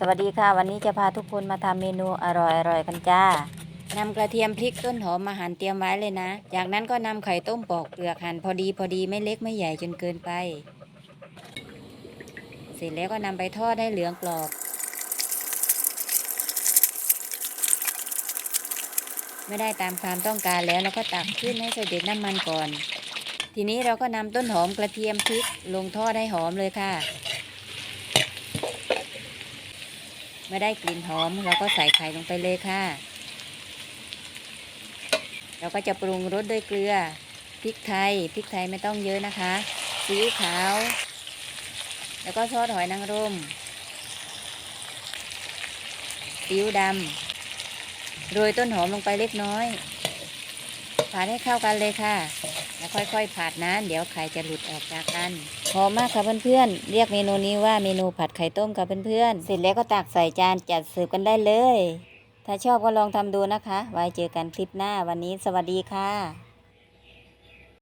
สวัสดีค่ะ วันนี้จะพาทุกคนมาทำเมนูอร่อยๆกันจ้านำกระเทียมพริกต้นหอมมาหั่นเตรียมไว้เลยนะ จากนั้นก็นำไข่ต้มปอกเปลือกหั่นพอดีพอดีไม่เล็กไม่ใหญ่จนเกินไป เสร็จแล้วก็นำไปทอดให้เหลืองกรอบไม่ได้ตามความต้องการแล้วเราก็ตักขึ้นให้เสด็จน้ำมันก่อน ทีนี้เราก็นำต้นหอมกระเทียมพริกลงทอดให้หอมเลยค่ะ เมื่อได้กลิ่นหอมเราก็ใส่ไข่ลงไปเลยค่ะ เราก็จะปรุงรสด้วยเกลือพริกไทยพริกไทยไม่ต้องเยอะนะคะซีอิ๊วขาว แล้วก็ซอสหอยนางรมซีอิ๊วดำโรยต้นหอมลงไปเล็กน้อยผัดให้เข้ากันเลยค่ะ แล้วค่อยๆผัดนะ เดี๋ยวไข่จะหลุดออกจากกันหอมมากค่ะเพื่อนๆ เรียกเมนูนี้ว่าเมนูผัดไข่ต้มค่ะเพื่อนๆ เสร็จแล้วก็ตักใส่จานจัดเสิร์ฟกันได้เลย ถ้าชอบก็ลองทำดูนะคะ ไว้เจอกันคลิปหน้าวันนี้สวัสดีค่ะ